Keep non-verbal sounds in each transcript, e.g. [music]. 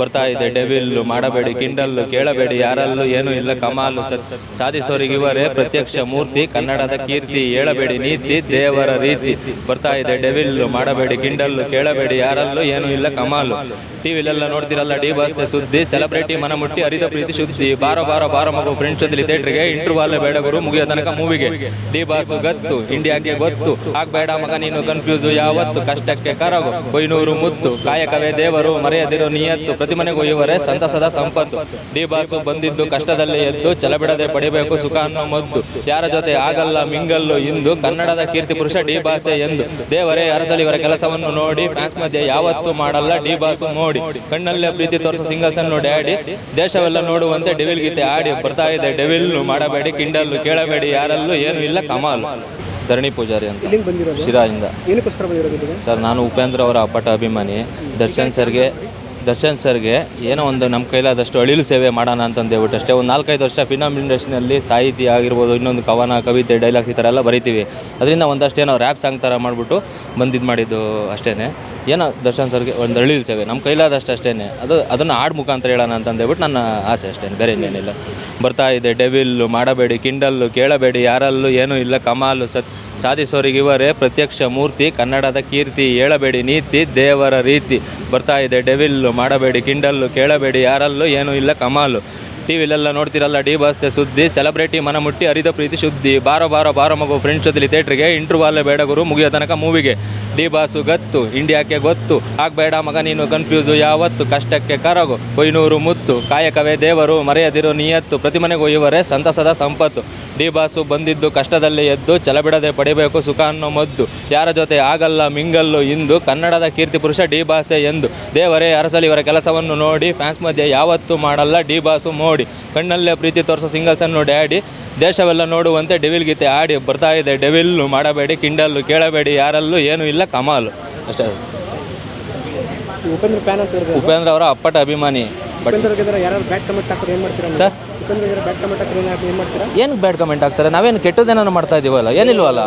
ಬರ್ತಾ ಇದೆ ಡೆವಿಲ್ ಮಾಡಬೇಡಿ ಕಿಂಡಲ್ ಕೇಳಬೇಡಿ, ಯಾರಲ್ಲೂ ಏನೂ ಇಲ್ಲ, ಕಮಾಲು ಸಾಧಿಸೋರಿಗೆ ಇವರೇ ಪ್ರತ್ಯಕ್ಷ ಮೂರ್ತಿ, ಕನ್ನಡದ ಕೀರ್ತಿ ಹೇಳಬೇಡಿ, ನೀತಿ, ದೇವರ ರೀತಿ. ಬರ್ತಾ ಇದೆ ಡೆವಿಲ್ ಮಾಡಬೇಡಿ ಕಿಂಡಲ್ ಕೇಳಬೇಡಿ, ಯಾರಲ್ಲೂ ಏನೂ ಇಲ್ಲ, ಕಮಾಲು. ಟಿವಿಲೆಲ್ಲ ನೋಡ್ತಿರಲ್ಲ, ಡಿ ಬಾಸ್ತೆ ಸುದ್ದಿ ಸೆಲೆಬ್ರಿಟಿ ಮನ ಮುಟ್ಟಿ ಹರಿದ ಪ್ರೀತಿ ಶುದ್ಧಿ. ಬಾರ ಬಾರ ಬಾರ ಮಗು ಫ್ರೆಂಡ್ಸ್ ಜೊತೆ ಥಿಯೇಟ್ರಿಗೆ ಇಂಟರ್ವಾಲ್ ಬೇಡ ಗುರು, ಮುಗಿಯೋ ತನಕ ಮೂವಿಗೆ ಡಿ ಬಾಸು ಗತ್ತು ಇಂಡಿಯಾಗೆ ಗೊತ್ತು. ಆಗ್ಬೇಡ ಮಗ, ನೀನು ಕನ್ಫ್ಯೂಸು ಯಾವತ್ತು ಕಷ್ಟಕ್ಕೆ ಕರಗು. ಕೊಯ್ನೂರು ಮುತ್ತು, ಕಾಯಕವೇ ದೇವರು, ಮರೆಯದಿರೋ ನಿಯತ್ತು ಪ್ರತಿ ಮನೆಗೂ ಇವರೇ ಸಂತಸದ ಸಂಪತ್ತು. ಡಿ ಬಾಸು ಬಂದಿದ್ದು ಕಷ್ಟದಲ್ಲಿ ಎದ್ದು ಛಲಬಿಡದೆ ಪಡಿಬೇಕು ಸುಖ ಅನ್ನೋ ಮದ್ದು. ಯಾರ ಜೊತೆ ಆಗಲ್ಲ ಮಿಂಗಲ್ಲು ಇಂದು ಕನ್ನಡದ ಕೀರ್ತಿ ಪುರುಷ ಡಿ ಬಾಸೆ ಎಂದು. ದೇವರೇ ಅರಸಲಿ ಇವರ ಕೆಲಸವನ್ನು ನೋಡಿ ಫ್ಯಾನ್ಸ್ ಮಧ್ಯೆ ಯಾವತ್ತೂ ಮಾಡಲ್ಲ ಡಿ ಬಾಸು ನೋಡಿ ಕಣ್ಣಲ್ಲೇ ಪ್ರೀತಿ ತೋರಿಸೋ ಸಿಂಗಲ್ಸ್ ಅನ್ನು ಡ್ಯಾಡಿ. ದೇಶವೆಲ್ಲ ನೋಡುವಂತೆ ಡೆವಿಲ್ ಗೀತೆ ಆಡಿ. ಬರ್ತಾ ಇದೆ ಡೆವಿಲ್ ಮಾಡಬೇಡಿ ಕಿಂಡಲ್ಲು ಕೇಳಬೇಡಿ ಯಾರಲ್ಲೂ ಏನು ಇಲ್ಲ ಕಮಾಲ್. ಧರಣಿ ಪೂಜಾರಿ ಅಂತ. ಶಿರಾಯಿಂದ. ಸರ್ ನಾನು ಉಪೇಂದ್ರ ಅವರ ಅಪ್ಪಟ ಅಭಿಮಾನಿ. ದರ್ಶನ್ ಸರ್ಗೆ ದರ್ಶನ್ ಸರ್ಗೆ ಏನೋ ಒಂದು ನಮ್ಮ ಕೈಲಾದಷ್ಟು ಅಳಿಲು ಸೇವೆ ಮಾಡೋಣ ಅಂತಂದೇಳ್ಬಿಟ್ಟು ಅಷ್ಟೇ. ಒಂದು ನಾಲ್ಕೈದು ವರ್ಷ ಫಿಲಮ್ ಇಂಡಸ್ಟ್ರಿನಲ್ಲಿ ಸಾಹಿತ್ಯ ಆಗಿರ್ಬೋದು, ಇನ್ನೊಂದು ಕವನ, ಕವಿತೆ ಡೈಲಾಗ್ಸ್ ಈ ಥರ ಎಲ್ಲ ಬರಿತೀವಿ. ಅದರಿಂದ ಒಂದಷ್ಟು ಏನೋ ರ್ಯಾಪ್ ಸಾಂಗ್ ಥರ ಮಾಡಿಬಿಟ್ಟು ಬಂದಿದ್ದು ಮಾಡಿದ್ದು ಅಷ್ಟೇ ಏನೋ ದರ್ಶನ್ ಸರ್ಗೆ ಒಂದು ಅಳಿಲು ಸೇವೆ. ನಮ್ಮ ಕೈಲಾದಷ್ಟು ಅಷ್ಟೇ ಅದು ಅದನ್ನು ಹಾಡು ಮುಖಾಂತರ ಹೇಳೋಣ ಅಂತಂದೇಳ್ಬಿಟ್ಟು ನನ್ನ ಆಸೆ ಅಷ್ಟೇ. ಬೇರೆ ಇನ್ನೇನಿಲ್ಲ. ಬರ್ತಾ ಇದೆ ಡೆವಿಲ್ಲು ಮಾಡಬೇಡಿ ಕಿಂಡಲ್ಲು ಕೇಳಬೇಡಿ, ಯಾರಲ್ಲೂ ಏನೂ ಇಲ್ಲ, ಕಮಾಲು, ಸತ್ ಸಾಧಿಸೋರಿಗೆ ಇವರೇ ಪ್ರತ್ಯಕ್ಷ ಮೂರ್ತಿ, ಕನ್ನಡದ ಕೀರ್ತಿ, ಹೇಳಬೇಡಿ, ನೀತಿ, ದೇವರ ರೀತಿ. ಬರ್ತಾ ಇದೆ ಡೆವಿಲ್ಲು ಮಾಡಬೇಡಿ ಕಿಂಡಲ್ಲು ಕೇಳಬೇಡಿ ಯಾರಲ್ಲೂ ಏನೂ ಇಲ್ಲ ಕಮಾಲು. ಟಿವಿಲೆಲ್ಲ ನೋಡ್ತಿರಲ್ಲ, ಡಿ ಬಾಸ್ತೆ ಸುದ್ದಿ, ಸೆಲೆಬ್ರಿಟಿ ಮನ ಮುಟ್ಟಿ ಹರಿದ ಪ್ರೀತಿ ಸುದ್ದಿ ಬಾರೋ ಬಾರೋ ಬಾರೋ ಮಗು ಫ್ರೆಂಡ್ಸ್ ಜೊತೆ ಥಿಯೇಟ್ರಿಗೆ ಇಂಟರ್ವಾಲ್ ಬೇಡ ಗುರು, ಮುಗಿಯೋ ತನಕ ಮೂವಿಗೆ ಡಿ ಬಾಸು ಗತ್ತು ಇಂಡಿಯಾಕ್ಕೆ ಗೊತ್ತು. ಆಗಬೇಡ ಮಗ, ನೀನು ಕನ್ಫ್ಯೂಸು ಯಾವತ್ತು? ಕಷ್ಟಕ್ಕೆ ಕರಗು, ಕೊಯ್ನೂರು ಮುತ್ತು. ಕಾಯಕವೇ ದೇವರು, ಮರೆಯದಿರು ನಿಯತ್ತು ಪ್ರತಿ ಮನೆಗೂ ಇವರೇ ಸಂತಸದ ಸಂಪತ್ತು. ಡಿ ಬಾಸು ಬಂದಿದ್ದು ಕಷ್ಟದಲ್ಲಿ ಎದ್ದು ಚಲಬಿಡದೆ ಪಡಿಬೇಕು ಸುಖ ಅನ್ನೋ ಮದ್ದು. ಯಾರ ಜೊತೆ ಆಗಲ್ಲ ಮಿಂಗಲ್ಲು ಇಂದು, ಕನ್ನಡದ ಕೀರ್ತಿ ಪುರುಷ ಡಿ ಬಾಸೆ ಎಂದು. ದೇವರೇ ಅರಸಲಿ ಇವರ ಕೆಲಸವನ್ನು ನೋಡಿ ಫ್ಯಾನ್ಸ್ ಮಧ್ಯೆ ಯಾವತ್ತೂ ಮಾಡಲ್ಲ ಡಿ ಬಾಸು ಕಣ್ಣಲ್ಲೇ ಪ್ರೀತಿ ತೋರಿಸೋ ಸಿಂಗಲ್ಸನ್ನು ಡ್ಯಾಡಿ ದೇಶವೆಲ್ಲ ನೋಡುವಂತೆ ಡೆವಿಲ್ ಗೀತೆ ಆಡಿ ಬರ್ತಾ ಇದೆ. ಡೆವಿಲ್ಲು ಮಾಡಬೇಡಿ ಕಿಂಡಲ್ಲು ಕೇಳಬೇಡಿ ಯಾರಲ್ಲೂ ಏನೂ ಇಲ್ಲ ಕಮಾಲು. ಅಷ್ಟೇ. ಉಪೇಂದ್ರ ಫ್ಯಾನ್ ಅಂತ ಹೇಳಿದ್ರೆ ಉಪೇಂದ್ರ ಅವರ ಅಪ್ಪಟ ಅಭಿಮಾನಿ. ಬಟ್ ಸರ್ ಏನು ಏನು ಬ್ಯಾಡ್ ಕಮೆಂಟ್ ಆಗ್ತಾರೆ ನಾವೇನು ಕೆಟ್ಟದೇನೋ ಮಾಡ್ತಾ ಇದೀವಲ್ಲ ಏನಿಲ್ವಲ್ಲ?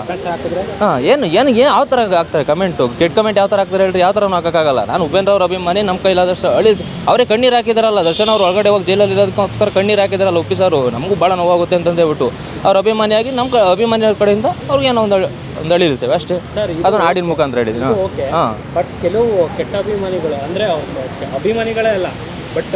ಹಾ ಏನು ಏನು ಏನು ಯಾವ ಥರ ಆಗ್ತಾರೆ ಕಮೆಂಟು ಕೆಟ್ಟ ಕಮೆಂಟ್ ಯಾವ ಥರ ಆಗ್ತಾರೆ ಹೇಳ್ರಿ? ಯಾವ ಥರ ಹಾಕೋಕ್ಕಾಗಲ್ಲ. ನಾನು ಉಪೇಂದ್ರ ಅವ್ರ ಅಭಿಮಾನಿ ನಮ್ಮ ಕೈಲಾದಷ್ಟು ಅಳಿಸಿ ಅವರೇ ಕಣ್ಣೀರು ಹಾಕಿದಾರಲ್ಲ ದರ್ಶನ್ ಅವ್ರು ಒಳಗಡೆ ಹೋಗಿ ಜೈಲಲ್ಲಿ ಇರೋದಕ್ಕೋಸ್ಕರ ಕಣ್ಣೀರು ಹಾಕಿದಾರಲ್ಲ ಒಪ್ಪಿಸಾರು ನಮಗೂ ಭಾಳ ನೋವಾಗುತ್ತೆ ಅಂತಂದೇಳ್ಬಿಟ್ಟು ಅವ್ರ ಅಭಿಮಾನಿಯಾಗಿ ನಮ್ಮ ಅಭಿಮಾನಿಯವ್ರ ಕಡೆಯಿಂದ ಅವ್ರಿಗೇನೋ ಒಂದು ಅಳಿ- ಒಂದು ಅಳಿರಿ ಸೇವೆ ಅಷ್ಟೇ. ಅದನ್ನ ಹಾಡಿನ ಮುಖಾಂತರ ಹೇಳಿದ್ದೀನಿ. ಓಕೆ. ಹಾಂ. ಬಟ್ ಕೆಲವು ಕೆಟ್ಟ ಅಭಿಮಾನಿಗಳು ಅಂದರೆ ಅಭಿಮಾನಿಗಳೇ ಅಲ್ಲ ಬಟ್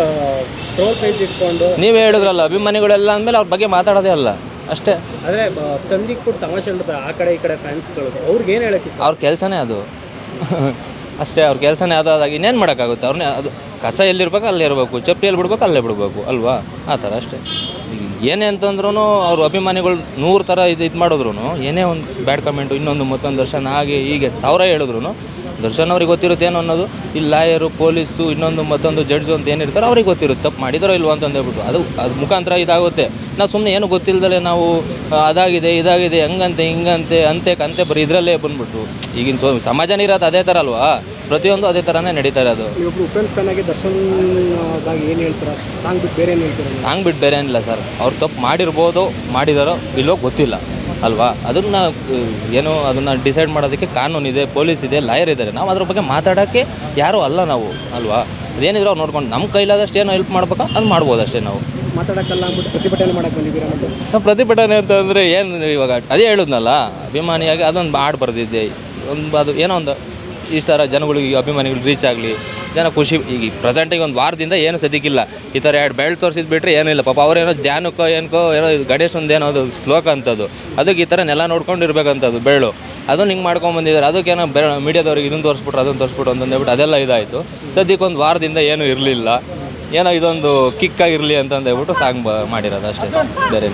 ಟ್ರೋಲ್ ಪೇಜ್ ಇಟ್ಕೊಂಡು ನೀವೇ ಹೇಳಿದ್ರಲ್ಲ ಅಭಿಮಾನಿಗಳೆಲ್ಲ ಅಂದಮೇಲೆ ಅವ್ರ ಬಗ್ಗೆ ಮಾತಾಡೋದೇ ಅಲ್ಲ. ಅಷ್ಟೇ. ಅಂದರೆ ತಂದಿ ಕೊಟ್ಟು ತಮಾಷೆ ಹೇಳ್ತಾರೆ ಆ ಕಡೆ ಈ ಕಡೆ ಫ್ಯಾನ್ಸ್ಗಳು ಅವ್ರಿಗೆ ಏನು ಹೇಳಕ್ಕೆ ಇಷ್ಟ? ಅವ್ರ ಕೆಲಸನೇ ಅದು. [laughs] ಅಷ್ಟೇ ಅವ್ರ ಕೆಲಸನೇ ಅದಾದಾಗ ಇನ್ನೇನು ಮಾಡೋಕ್ಕಾಗುತ್ತೆ? ಅವ್ರನ್ನೇ ಅದು ಕಸ ಎಲ್ಲಿರ್ಬೇಕು ಅಲ್ಲೇ ಇರಬೇಕು. ಚಪ್ಪಲಿ ಎಲ್ಲಿ ಬಿಡ್ಬೇಕು ಅಲ್ಲೇ ಬಿಡಬೇಕು ಅಲ್ವಾ? ಆ ಥರ ಅಷ್ಟೇ. ಏನೇ ಅಂತಂದ್ರೂ ಅವ್ರ ಅಭಿಮಾನಿಗಳು ನೂರು ಥರ ಇದು ಇದು ಮಾಡಿದ್ರು ಏನೇ ಒಂದು ಬ್ಯಾಡ್ ಕಮೆಂಟು ಇನ್ನೊಂದು ಮತ್ತೊಂದು ದರ್ಶನ ಹಾಗೆ ಹೀಗೆ ಸಾವಿರ ಹೇಳಿದ್ರು ದರ್ಶನ್ ಅವ್ರಿಗೆ ಗೊತ್ತಿರುತ್ತೆ ಏನು ಅನ್ನೋದು? ಈ ಲಾಯರು ಪೊಲೀಸು ಇನ್ನೊಂದು ಮತ್ತೊಂದು ಜಡ್ಜು ಅಂತ ಏನಿರ್ತಾರೆ ಅವ್ರಿಗೆ ಗೊತ್ತಿರುತ್ತೆ. ತಪ್ಪು ಮಾಡಿದಾರೋ ಇಲ್ವೋ ಅಂತ ಹೇಳ್ಬಿಟ್ಟು ಅದು ಅದು ಮುಖಾಂತರ ಇದಾಗುತ್ತೆ. ನಾವು ಸುಮ್ಮನೆ ಏನು ಗೊತ್ತಿಲ್ಲದೆ ನಾವು ಅದಾಗಿದೆ ಇದಾಗಿದೆ ಹಂಗಂತೆ ಹಿಂಗಂತೆ ಅಂತೆ ಕಂತೆ ಬರೀ ಇದರಲ್ಲೇ ಬಂದ್ಬಿಟ್ಟು. ಈಗಿನ ಸೊ ಸಮಾಜನೇ ಇರೋದು ಅದೇ ಥರ ಅಲ್ವಾ? ಪ್ರತಿಯೊಂದು ಅದೇ ಥರನೇ ನಡೀತಾ ಇರೋದು. ನೀವೊಬ್ರು ಉಪೇಂದ್ರ ಫ್ಯಾನ್ ಆಗಿ ದರ್ಶನ್ಗಾಗಿ ಏನು ಹೇಳ್ತೀರಾ? ಸಾಂಗ್ ಬಿಟ್ಟು ಬೇರೆ ಏನು ಹೇಳ್ತೀರಾ ಸಾಂಗ್ ಬಿಟ್ಟು ಬೇರೆ ಏನಿಲ್ಲ ಸರ್. ಅವ್ರು ತಪ್ಪು ಮಾಡಿರ್ಬೋದು ಮಾಡಿದಾರೋ ಇಲ್ಲೋ ಗೊತ್ತಿಲ್ಲ. ಅಲ್ವಾ? ಅದನ್ನು ಏನೋ ಅದನ್ನು ಡಿಸೈಡ್ ಮಾಡೋದಕ್ಕೆ ಕಾನೂನಿದೆ ಪೊಲೀಸ್ ಇದೆ ಲಾಯರ್ ಇದ್ದಾರೆ. ನಾವು ಅದ್ರ ಬಗ್ಗೆ ಮಾತಾಡೋಕ್ಕೆ ಯಾರೂ ಅಲ್ಲ ನಾವು ಅಲ್ವಾ? ಅದೇನಿದ್ರು ಅವ್ರು ನೋಡ್ಕೊಂಡು ನಮ್ಮ ಕೈಲಾದಷ್ಟು ಏನೋ ಹೆಲ್ಪ್ ಮಾಡ್ಬೇಕಾ ಅದು ಮಾಡ್ಬೋದು ಅಷ್ಟೇ ನಾವು. ಮಾತಾಡೋಕ್ಕಲ್ಲ ಅಂದ್ಬಿಟ್ಟು ಪ್ರತಿಭಟನೆ ಮಾಡಕ್ಕೆ ಬಂದಿದ್ದೀರಾ ನಾವು ಪ್ರತಿಭಟನೆ ಅಂತಂದರೆ ಏನು ಇವಾಗ ಅದೇ ಹೇಳಿದ್ನಲ್ಲ ಅಭಿಮಾನಿಯಾಗಿ ಅದೊಂದು ಹಾಡು ಬರೆದಿದ್ದೆ. ಒಂದು ಅದು ಏನೋ ಒಂದು ಈ ಥರ ಜನಗಳಿಗೆ ಅಭಿಮಾನಿಗಳು ರೀಚ್ ಆಗಲಿ ಜನ ಖುಷಿ ಈಗ ಪ್ರೆಸೆಂಟಿಗೆ ಒಂದು ವಾರದಿಂದ ಏನು ಸದ್ಯಕ್ಕಿಲ್ಲ. ಈ ಥರ ಎರಡು ಬೆಳ್ಳು ತೋರಿಸಿದ್ದು ಬಿಟ್ಟರೆ ಏನಿಲ್ಲ ಪಾಪ ಅವರೇನೋ ಧ್ಯಾನಕ್ಕೋ ಏನಕ್ಕೋ ಏನೋ ಇದು ಒಂದು ಏನೋ ಅದು ಶ್ಲೋಕ ಅಂಥದ್ದು. ಅದಕ್ಕೆ ಈ ಥರ ನೆಲ ನೋಡ್ಕೊಂಡು ಇರಬೇಕಂಥದ್ದು ಬೆಳ್ಳು ಅದನ್ನು ಹಿಂಗೆ ಮಾಡ್ಕೊಂಡು ಬಂದಿದ್ದಾರೆ. ಅದಕ್ಕೇನೋ ಬೆ ಮೀಡಿಯಾದವ್ರಿಗೆ ಇದನ್ನು ತೋರಿಸ್ಬಿಟ್ರು, ಅದನ್ನು ತೋರಿಸ್ಬಿಟ್ಟು ಅಂತಂದೇಳ್ಬಿಟ್ಟು ಅದೆಲ್ಲ ಇದಾಯಿತು. ಸದ್ಯಕ್ಕೆ ಒಂದು ವಾರದಿಂದ ಏನೂ ಇರಲಿಲ್ಲ. ಏನೋ ಇದೊಂದು ಕಿಕ್ ಕಿಕ್ಕಾಗಿರಲಿ ಅಂತ ಹೇಳ್ಬಿಟ್ಟು ಸಾಂಗ್ ಬ ಮಾಡಿರೋದು ಅಷ್ಟೇ ಬೇರೆ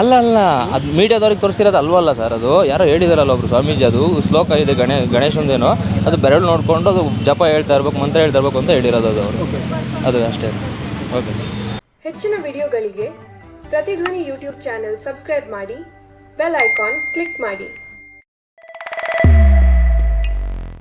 ಅಲ್ಲ ಅಲ್ಲ. ಅದು ಮೀಡಿಯಾದವ್ರಿಗೆ ತೋರಿಸಿರೋದು ಅಲ್ವಲ್ಲ ಸರ್ ಅದು? ಯಾರೋ ಹೇಳಿದಾರಲ್ಲ ಒಬ್ರು ಸ್ವಾಮೀಜಿ ಅದು ಶ್ಲೋಕ ಇದೆ ಗಣೇ ಗಣೇಶಂದೇನೋ ಅದು ಬೆರಳು ನೋಡಿಕೊಂಡು ಅದು ಜಪ ಹೇಳ್ತಾ ಇರ್ಬೇಕು ಮಂತ್ರ ಹೇಳ್ತಾ ಇರ್ಬೇಕು ಅಂತ ಹೇಳಿರೋದು ಅದು ಅವರು. ಅದು ಅಷ್ಟೇ. ಓಕೆ ಹೆಚ್ಚಿನ ವಿಡಿಯೋಗಳಿಗೆ ಪ್ರತಿಧ್ವನಿ ಯೂಟ್ಯೂಬ್ ಚಾನೆಲ್ ಸಬ್ಸ್ಕ್ರೈಬ್ ಮಾಡಿ ಬೆಲ್ ಐಕಾನ್ ಕ್ಲಿಕ್ ಮಾಡಿ.